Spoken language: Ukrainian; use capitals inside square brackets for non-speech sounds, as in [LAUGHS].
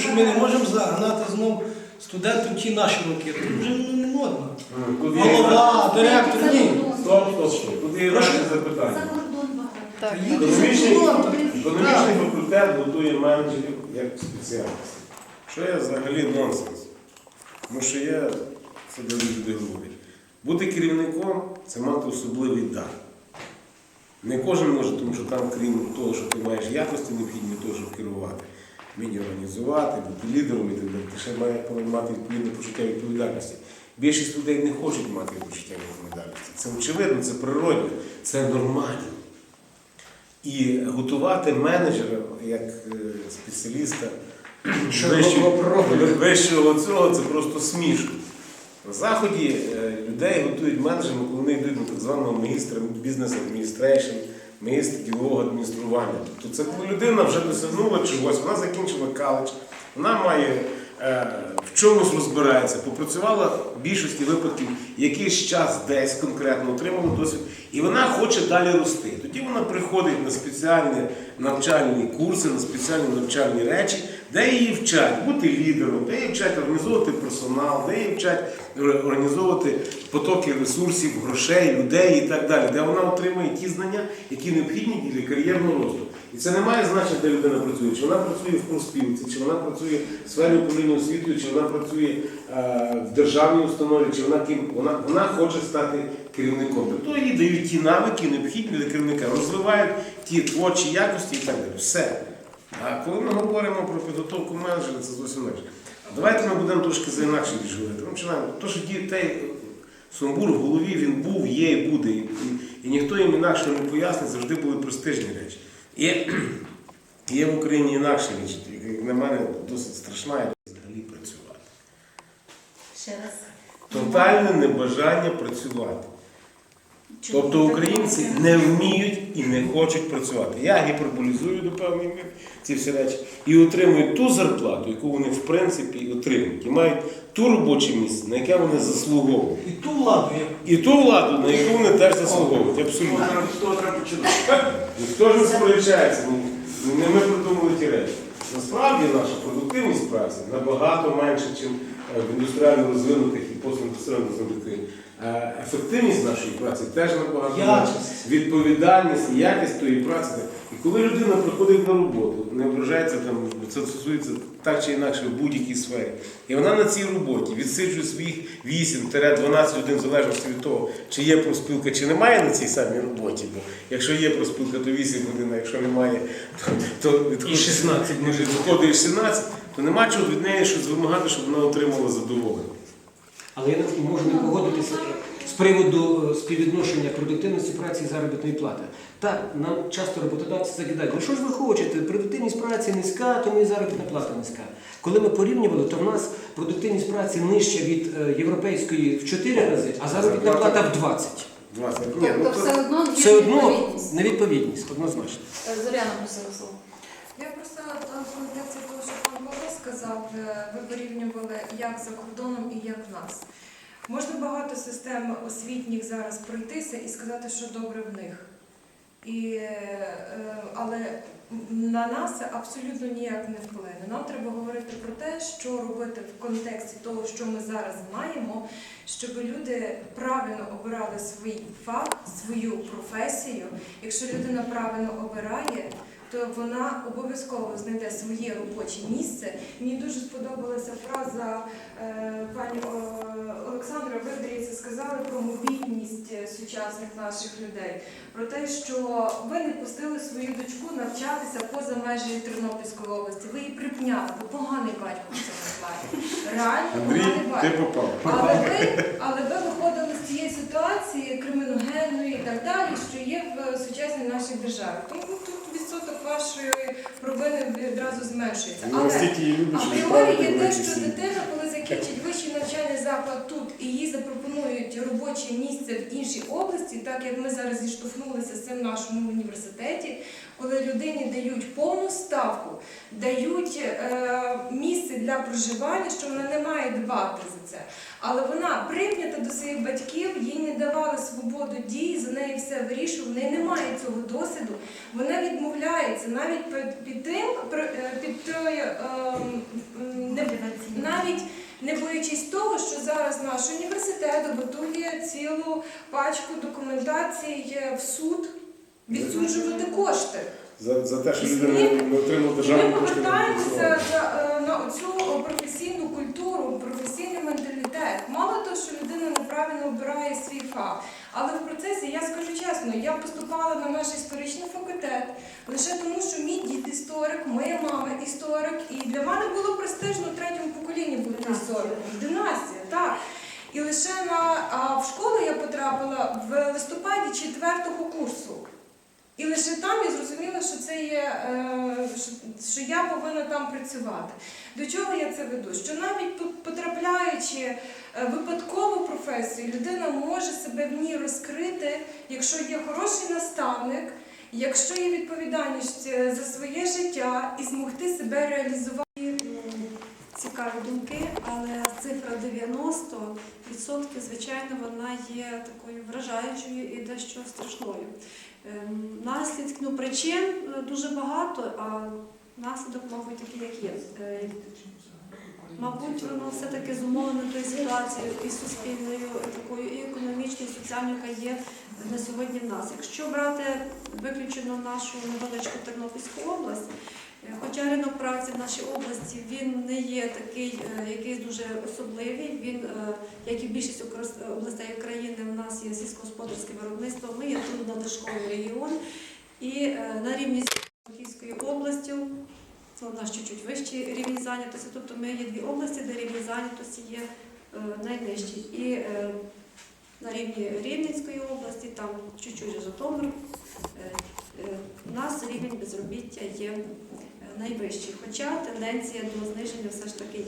що ми не можемо загнати знов студентів ті наші роки. Тут вже ну, не модно. Тут Голова, директор, ні. Стоп, стоп, стоп. Тут є інакше запитання. Так. Економічний, економічний факультет готує менеджерів як спеціальність. Що є взагалі нонсенс? Тому що я це люди говорять. Бути керівником це мати особливий дар. Не кожен може, тому що там, крім того, що ти маєш якості необхідні для того, щоб керувати, вміння організувати, бути лідером і так далі, ти ще має мати відповідне почуття відповідальності. Більшість людей не хочуть мати почуття відповідальності. Це очевидно, це природно, це нормально. І готувати менеджера як е, спеціаліста [CLEARS THROAT] вищого, [LAUGHS] вищого цього це просто смішно. На Заході е, людей готують менеджерами, коли вони йдуть на так званого магістра бізнес адміністрейшн, магістр ділового адміністрування. Тобто це коли людина вже досягнула чогось, вона закінчила каледж, вона має е, в чомусь розбирається, попрацювала в більшості випадків якийсь час десь конкретно отримала досвід, і вона хоче далі рости. Тоді вона приходить на спеціальні навчальні курси, на спеціальні навчальні речі, де її вчать бути лідером, де її вчать організовувати персонал, де її вчать організовувати потоки ресурсів, грошей, людей і так далі, де вона отримує ті знання, які необхідні для кар'єрного росту. І це не має значення, де людина працює. Чи вона працює в профспілці, чи вона працює в сфері управління освітою, чи вона працює е, в державній установі, чи вона ким вона, вона хоче стати керівником. Тобто їй дають ті навики, необхідні для керівника, розвивають ті творчі якості і так далі. Все. А коли ми говоримо про підготовку менеджера, це зовсім інакше. Давайте ми будемо трошки за інакше говорити. Ми починаємо. То, що дітей сумбур в голові він був, є і буде. І, і, ніхто їм інакше не пояснить, завжди були престижні речі. І [CLEARS THROAT] є в Україні інакша річ, як на мене, досить страшна, як взагалі працювати. Ще раз. Тотальне небажання працювати. Чому Тобто українці не вміють і не хочуть працювати. Я гіперболізую до певної міри ці всі речі і отримують ту зарплату, яку вони в принципі отримують, і мають ту робоче місце, на яке вони заслуговують. І ту владу, як І ту владу, на яку вони теж заслуговують. Абсолютно. Ніхто ж не сперечається. Не ми придумали ті речі. Насправді наша продуктивність праці набагато менша, ніж в індустріально розвинутих і постіндустріально розвинутих Ефективність нашої праці теж набагато менша. Відповідальність і якість тої праці. І коли людина приходить на роботу, не ображається там, це стосується так чи інакше в будь-якій сфері. І вона на цій роботі відсиджує своїх 8-12 годин в залежності від того, чи є профспілка, чи немає на цій самій роботі. Бо якщо є профспілка, то 8 годин, а якщо немає, то, то відходить, І 16 може бути. відходить 16, то нема чого від неї щось вимагати, щоб вона отримала задоволення. Але я не можу не погодитися з приводу е, співвідношення продуктивності праці і заробітної плати. Так, нам часто роботодавці закидають, ну що ж ви хочете, продуктивність праці низька, тому і заробітна плата низька. Коли ми порівнювали, то в нас продуктивність праці нижча від е, європейської в 4 рази, а заробітна плата в 20. 20. Ні, ну, Тобто все одно Все одно невідповідність. однозначно. Е, Зоряна просила слово. Я просто сказав, е, ви порівнювали як за кордоном і як в нас. Можна багато систем освітніх зараз пройтися і сказати, що добре в них. І, е, е, але на нас це абсолютно ніяк не вплине. Нам треба говорити про те, що робити в контексті того, що ми зараз маємо, щоб люди правильно обирали свій фах, свою професію. Якщо людина правильно обирає, то вона обов'язково знайде своє робоче місце. Мені дуже сподобалася фраза е, пані Олександра. Ви здається сказали про мобільність е, сучасних наших людей, про те, що ви не пустили свою дочку навчатися поза межі Тернопільської області. Ви її припняли, бо поганий батько в цьому плані. Реально поганий батько. Але ви, але ви виходили з цієї ситуації криміногенної і так далі, що є в сучасній нашій державі. Тому відсоток вашої провини відразу зменшується. Ну, Але апріорі є те, що дитина, коли закінчить вищі навчальний заклад тут і їй запропонують робоче місце в іншій області, так як ми зараз зіштовхнулися з цим в нашому університеті, коли людині дають повну ставку, дають е, місце для проживання, що вона не має дбати за це. Але вона прийнята до своїх батьків, їй не давали свободу дій, за неї все вирішували, в неї немає цього досвіду. Вона відмовляється навіть під, під тим, е, під тою ем, дивлячись того, що зараз наш університет готує цілу пачку документацій е, в суд відсуджувати кошти. За, за те, що ми- не- не отримала державну ми кошти повертаємося за, е, на цю професійну культуру, професійний менталітет. Мало того, що людина неправильно обирає свій фах. Але в процесі я скажу чесно, я поступала на наш історичний факультет лише тому, що мій історик, моя мама історик, і для мене було престижно в третьому поколінні бути істориком. Династія, так. І лише на а в школу я потрапила в листопаді четвертого курсу. І лише там я зрозуміла, що це є, е, що, я повинна там працювати. До чого я це веду? Що навіть потрапляючи е, випадкову професію, людина може себе в ній розкрити, якщо є хороший наставник, якщо є відповідальність е, за своє життя і змогти себе реалізувати. цікаві думки, але цифра 90%, звичайно, вона є такою вражаючою і дещо страшною. Ем, Наслідки, ну, причин е, дуже багато, а наслідок, мабуть, такий, як є. Е, Мабуть, воно все-таки зумовлено тою ситуацією і суспільною, такою, і економічною, і соціальною, яка є на сьогодні в нас. Якщо брати виключено нашу невеличку Тернопільську область, е, хоча ринок праці в нашій області він не є такий е, якийсь дуже особливий. Він, е, як і більшість областей країни, в нас є сільськогосподарське виробництво. Ми є труднодишковий регіон. І на рівні областю це у нас чуть-чуть вищий рівень зайнятості. Тобто ми є дві області, де рівень зайнятості є найнижчий. На рівні Рівненської області, там чуть-чуть Житомир. Е, е, У нас рівень безробіття є е, найвищий, хоча тенденція до зниження все ж таки